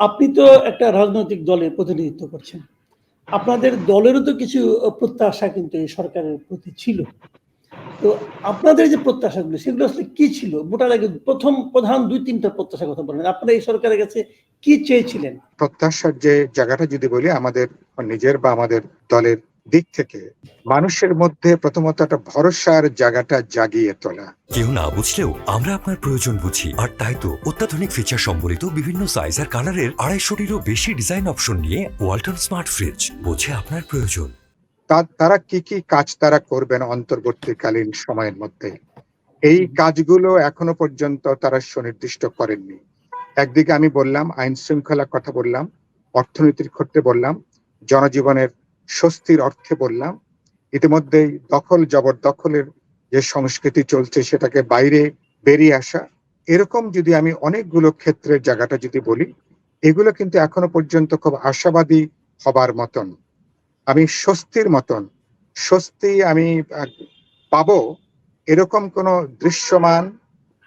আপনি তো একটা রাজনৈতিক দলের প্রতিনিধিত্ব করছেন। আপনাদের দলেরও তো কিছু প্রত্যাশা কিন্তু এই সরকারের প্রতি ছিল। তো আপনাদের যে প্রত্যাশাগুলো, সেগুলো আসলে কি ছিল? মোটা আগে প্রথম প্রধান ২-৩ টা প্রত্যাশার কথা বলেন। আপনারা এই সরকারের কাছে কি চেয়েছিলেন? প্রত্যাশার যে জায়গাটা যদি বলি, আমাদের নিজের বা আমাদের দলের দিক থেকে মানুষের মধ্যে প্রথমত একটা ভরসার জায়গাটা জাগিয়ে তোলা। কেউ না বুঝলেও আমরা আপনার প্রয়োজন বুঝি। আর তাই তো অত্যাধুনিক ফিচার সম্বলিত বিভিন্ন সাইজ আর কালারের আড়াইশোটিরও বেশি ডিজাইন অপশন নিয়ে ওয়ালটন স্মার্ট ফ্রিজ বোঝে আপনার প্রয়োজন। তারা কি কি কাজ তারা করবেন অন্তর্বর্তীকালীন সময়ের মধ্যে? এই কাজগুলো এখনও পর্যন্ত তারা সুনির্দিষ্ট করেননি। একদিকে আমি বললাম আইন শৃঙ্খলার কথা বললাম অর্থনীতির ক্ষেত্রে বললাম জনজীবনের স্বস্তির অর্থে বললাম, ইতিমধ্যেই দখল জবরদখলের যে সংস্কৃতি চলছে সেটাকে বাইরে বেরিয়ে আসা, এরকম যদি আমি অনেকগুলো ক্ষেত্রের জায়গাটা যদি বলি, এগুলো কিন্তু এখনও পর্যন্ত খুব আশাবাদী হবার মতন। আমি স্বস্তির মতন, স্বস্তি আমি পাবো এরকম কোনো দৃশ্যমান,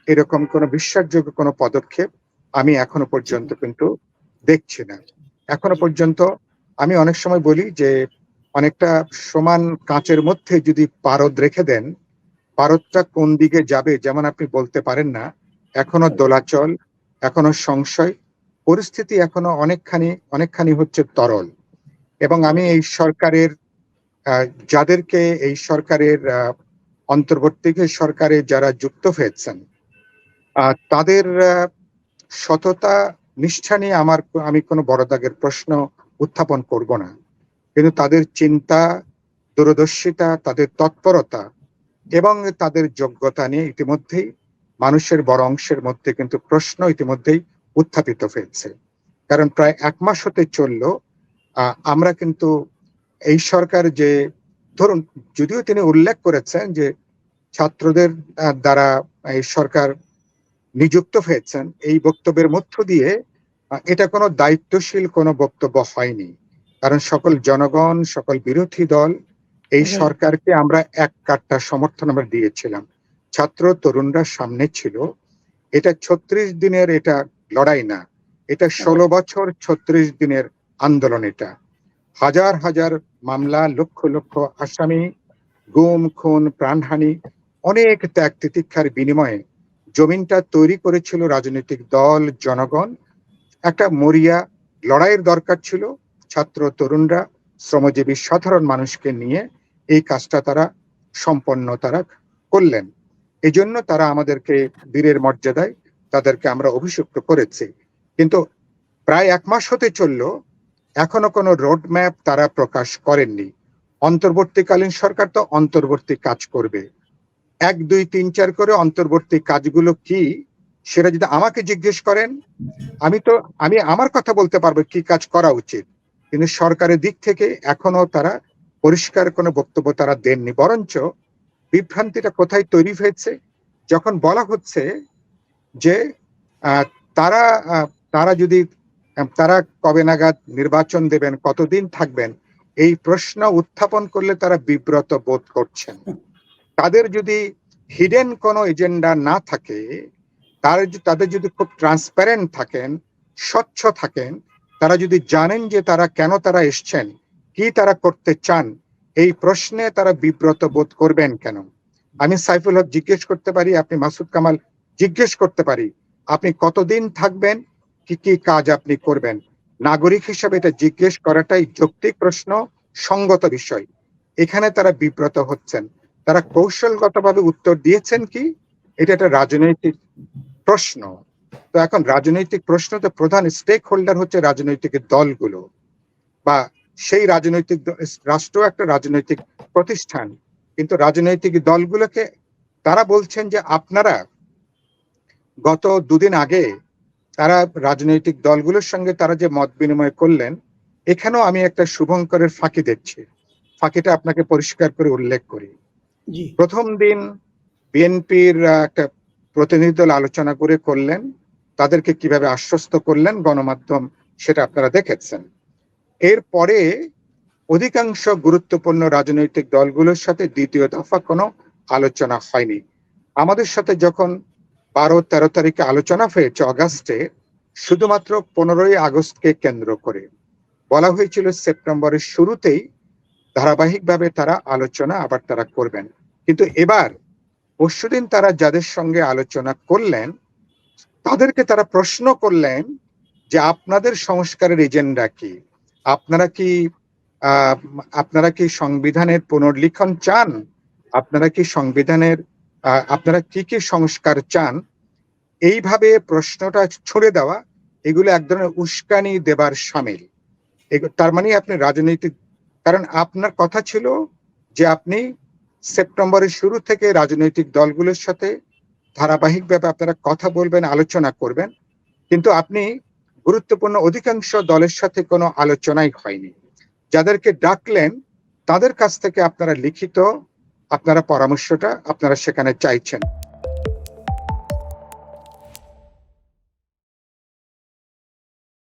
এরকম কোনো বিশ্বাসযোগ্য কোনো পদক্ষেপ আমি এখনও পর্যন্ত কিন্তু দেখছি না। এখনও পর্যন্ত আমি অনেক সময় বলি যে অনেকটা সমান কাঁচের মধ্যে যদি পারদ রেখে দেন, পারদটা কোন দিকে যাবে যেমন আপনি বলতে পারেন না, এখনও দোলাচল, এখনও সংশয়, পরিস্থিতি এখনও অনেকখানি অনেকখানি হচ্ছে তরল। এবং আমি এই সরকারের যাদেরকে এই সরকারের অন্তর্বর্তী সরকারে যারা যুক্ত হয়েছেন তাদের সততা, নিষ্ঠা নিয়ে আমার আমি কোনো বড় দাগের প্রশ্ন উত্থাপন করব না। কিন্তু তাদের চিন্তা, দূরদর্শিতা, তাদের তৎপরতা এবং তাদের যোগ্যতা নিয়ে ইতিমধ্যেই মানুষের বড় অংশের মধ্যে কিন্তু প্রশ্ন ইতিমধ্যেই উত্থাপিত হয়েছে। কারণ প্রায় এক মাস হতে চলল আমরা কিন্তু এই সরকার যে, ধরুন, যদিও তিনি উল্লেখ করেছেন যে ছাত্রদের দ্বারা এই সরকার নিযুক্ত হয়েছেন, এই বক্তব্যের মধ্য দিয়ে এটা কোনো দায়িত্বশীল কোনো বক্তব্য হয়নি। কারণ সকল জনগণ সকল বিরোধী দল এই সরকারকে আমরা এক কাট্টা সমর্থন আমরা দিয়েছিলাম। ছাত্র তরুণরা সামনে ছিল। এটা ছত্রিশ দিনের এটা লড়াই না। এটা ষোলো বছর ছত্রিশ দিনের আন্দোলন এটা। হাজার হাজার মামলা লক্ষ লক্ষ আসামি গুম খুন প্রাণহানি অনেক ত্যাগ তিতিক্ষার বিনিময়ে জমিনটা তৈরি করেছিল রাজনৈতিক দল জনগণ। একটা মরিয়া লড়াইয়ের দরকার ছিল। ছাত্র তরুণরা, শ্রমজীবী সাধারণ মানুষকে নিয়ে এই কাজটা তারা সম্পন্ন তারা করলেন। এই জন্য তারা আমাদেরকে বীরের মর্যাদায় তাদেরকে আমরা অভিষিক্ত করেছি। কিন্তু প্রায় এক মাস হতে চলল, এখনও কোনো রোড ম্যাপ তারা প্রকাশ করেননি। অন্তর্বর্তীকালীন সরকার তো অন্তর্বর্তী কাজ করবে। এক, দুই, তিন, চার করে অন্তর্বর্তী কাজগুলো কি সেটা যদি আমাকে জিজ্ঞেস করেন, আমি তো, আমি আমার কথা বলতে পারব কি কাজ করা উচিত। কিন্তু সরকারের দিক থেকে এখনও তারা পরিষ্কার কোনো বক্তব্য তারা দেননি। বরঞ্চ বিভ্রান্তিটা কোথায় তৈরি হয়েছে? যখন বলা হচ্ছে যে তারা তারা যদি, তারা কবে নাগাদ নির্বাচন দেবেন, কতদিন থাকবেন, এই প্রশ্ন উত্থাপন করলে তারা বিব্রত বোধ করছেন। তাদের যদি হিডেন কোনো এজেন্ডা না থাকে তার তাদের যদি খুব ট্রান্সপারেন্ট থাকেন, স্বচ্ছ থাকেন, তারা যদি জানেন যে তারা কেন তারা এসছেন, কি তারা করতে চান, এই প্রশ্নে তারা বিব্রত বোধ করবেন কেন? আমি সাইফুল হক জিজ্ঞেস করতে পারি, আপনি মাসুদ কামাল জিজ্ঞেস করতে পারি, আপনি কতদিন থাকবেন, কি কি কাজ আপনি করবেন? নাগরিক হিসাবে এটা জিজ্ঞেস করাটাই যৌক্তিক প্রশ্ন, সঙ্গত বিষয়। এখানে তারা বিব্রত হচ্ছেন। তারা কৌশলগতভাবে উত্তর দিয়েছেন কি? এটা একটা রাজনৈতিক প্রশ্ন। তো এখন রাজনৈতিক প্রশ্ন তো প্রধান স্টেক হোল্ডার হচ্ছে রাজনৈতিক দলগুলো বা সেই রাজনৈতিক রাষ্ট্র একটা রাজনৈতিক প্রতিষ্ঠান। কিন্তু রাজনৈতিক দলগুলোকে তারা বলছেন যে আপনারা গত দুদিন আগে তারা রাজনৈতিক দলগুলোর সঙ্গে তারা যে মত বিনিময় করলেন এখানেও আমি একটা শুভঙ্করের ফাঁকি দেখছি। ফাঁকিটা আপনাকে পরিষ্কার করে উল্লেখ করি। প্রথম দিন বিএনপির একটা প্রতিনিধি দল আলোচনা করে করলেন, তাদেরকে কীভাবে আশ্বস্ত করলেন গণমাধ্যম সেটা আপনারা দেখেছেন। এরপরে অধিকাংশ গুরুত্বপূর্ণ রাজনৈতিক দলগুলোর সাথে দ্বিতীয় দফা কোনো আলোচনা হয়নি। আমাদের সাথে যখন বারো, তেরো তারিখে আলোচনা হয়েছে অগাস্টে, শুধুমাত্র পনেরোই আগস্টকে কেন্দ্র করে। বলা হয়েছিল সেপ্টেম্বরের শুরুতেই ধারাবাহিকভাবে তারা আলোচনা আবার তারা করবেন। কিন্তু এবার পরশুদিন তারা যাদের সঙ্গে আলোচনা করলেন, তাদেরকে তারা প্রশ্ন করলেন যে আপনাদের সংস্কারের এজেন্ডা কি? আপনারা কি আপনারা কি সংবিধানের পুনর্লিখন চান? আপনারা কি সংবিধানের আপনারা কি কি সংস্কার চান? এইভাবে প্রশ্নটা ছুড়ে দেওয়া, এগুলো এক ধরনের উস্কানি দেবার সামিল। তার মানে আপনি রাজনৈতিক, কারণ আপনার কথা ছিল যে আপনি সেপ্টেম্বরের শুরু থেকে রাজনৈতিক দলগুলোর সাথে ধারাবাহিকভাবে আপনারা কথা বলবেন, আলোচনা করবেন। কিন্তু আপনি গুরুত্বপূর্ণ অধিকাংশ দলের সাথে কোনো আলোচনাই হয়নি। যাদেরকে ডাকলেন, তাদের কাছ থেকে আপনারা লিখিত আপনারা পরামর্শটা আপনারা সেখানে চাইছেন।